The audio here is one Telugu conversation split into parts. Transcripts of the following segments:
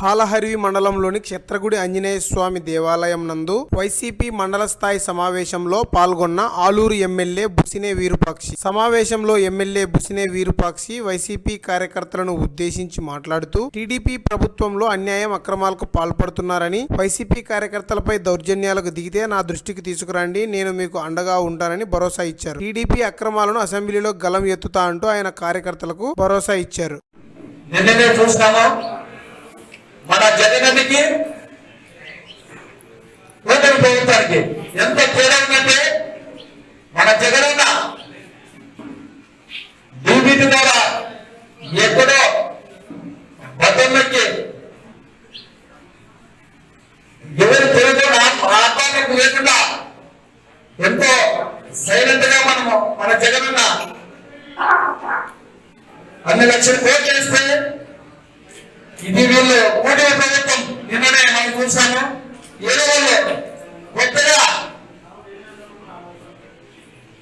హాలహరివి మండలంలోని క్షేత్రగుడి ఆంజనేయ స్వామి దేవాలయం నందు వైసీపీ మండల స్థాయి సమావేశంలో పాల్గొన్న ఆలూరు ఎమ్మెల్యే బుసినే వీరుపాక్షి. సమావేశంలో ఎమ్మెల్యే బుసినే వీరుపాక్షి వైసీపీ కార్యకర్తలను ఉద్దేశించి మాట్లాడుతూ టీడీపీ ప్రభుత్వంలో అన్యాయం అక్రమాలకు పాల్పడుతున్నారని వైసీపీ కార్యకర్తలపై దౌర్జన్యాలకు దిగితే నా దృష్టికి తీసుకురండి నేను మీకు అండగా ఉంటానని భరోసా ఇచ్చారు. టీడీపీ అక్రమాలను అసెంబ్లీలో గలం ఎత్తుతా అంటూ ఆయన కార్యకర్తలకు భరోసా ఇచ్చారు. నిన్ననే మన జగనన్నకి కూటమి ప్రభుత్వానికి ఎంత తేడా ఉందంటే మన జగనన్న డీబీటీ ద్వారా ఎక్కడో బతంలోకి ఎవరు తెలియకుండా ఆత్మహత్యకు లేకుండా ఎంతో సైలెంట్గా మనము మన జగనన్న అన్ని లక్షలు కోట్లు చేస్తే ఇది వీళ్ళు కూటమి ప్రభుత్వం. నిన్ననే మనం చూసాము ఏదో వాళ్ళు కొత్తగా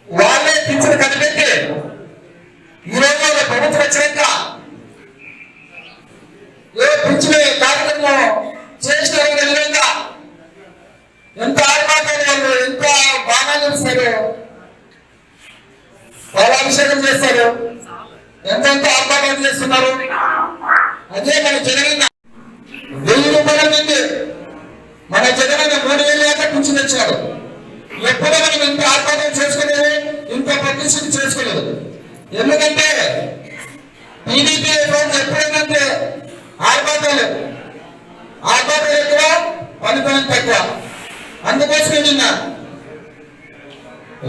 వాళ్ళే పింఛను కనిపెట్టి ఈ రోజు వాళ్ళ ప్రభుత్వం వచ్చినాక ఏ పింఛను కార్యక్రమం చేసిన విధంగా ఎంత ఆర్మాటాలు వాళ్ళు ఎంత బాగా చేస్తారు పాలాభిషేకం చేస్తారు ఎంతెంత ఆర్మాటాలు చేస్తున్నారు. అదే మన జగనన్న. వెయ్యి రూపాయల నుండి మన జగనన్న మూడు వేలు దాకా పింఛన్ తెచ్చాడు. ఎప్పుడూ మనం ఇంత ఆర్పాటం చేసుకోలేదు ఇంత పబ్లిసిటీ చేసుకోలేదు ఎందుకంటే టీడీపీ ఎప్పుడైనా ఆర్పాటాలు ఆర్పాటాలు ఎక్కువ పనితనం తక్కువ. అందుకోసమే నిన్న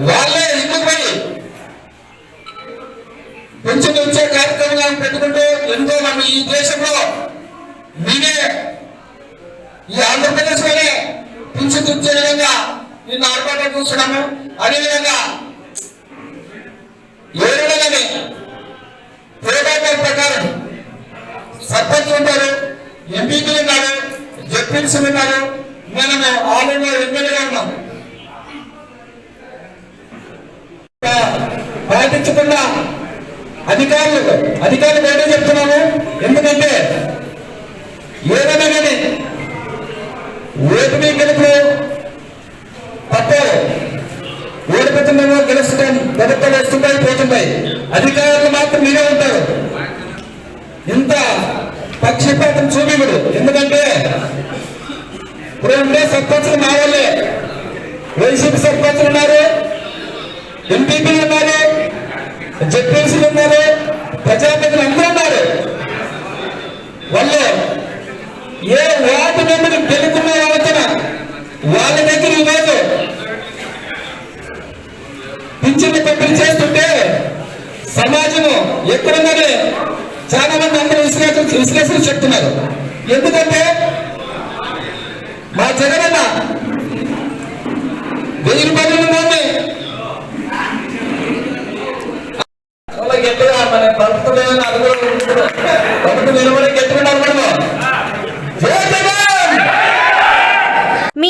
వాళ్ళే ఇందుకు పోయి పెన్షన్ ఇచ్చే కార్యక్రమాలను పెట్టుకుంటూ ఈ దేశంలో నేనే ఈ ఆంధ్రప్రదేశ్లోనే పెన్షన్ ఇచ్చే విధంగా నిన్న ఆర్పాటం చూస్తున్నాము. అదేవిధంగా ఏ ప్రోటోకాల్ ప్రకారం సర్పంచ్ ఉంటారు ఎంపీపీ ఉన్నారు జడ్పీసీ ఉన్నారు అధికారులు అధికారులు బయట చెప్తున్నాము ఎందుకంటే ఏదైనా కానీ ఓటమి గెలుపు తప్పవు ఓడిపోతున్నామో గెలుస్తాం గెలుపులు వస్తుంటాయి పోతుంటాయి. అధికారులు మాత్రం మీరే ఉంటారు. ఇంత పక్షపాతం చూపిముడు ఎందుకంటే ఇప్పుడు ఉండే సర్పంచులు మా వాళ్ళే వైసీపీ సర్పంచులు ఉన్నారు. ఎంపీపీలు ఉన్నారు. జడ్పీసీలు ఉన్నారు ప్రజాప్రతినిధులు అందరూ ఉన్నారు వాళ్ళు ఏ వార్డు మెంబర్ గెలుపున్న వాళ్ళతోన వాళ్ళ దగ్గర ఈరోజు పింఛన్లు పంపిణీ చేస్తుంటే సమాజము ఎక్కడున్నది? చాలా మంది అందరూ విశ్లేషణ విశ్లేషణ చెప్తున్నారు. ఎందుకంటే మా జగనన్న వెయ్యి రూపాయలు ఉందండి చాలా గట్టిగా మన ప్రభుత్వం ఏమైనా అడుగులు ప్రభుత్వం నిలబడి గట్టిగా మనము జై జగన్ మీ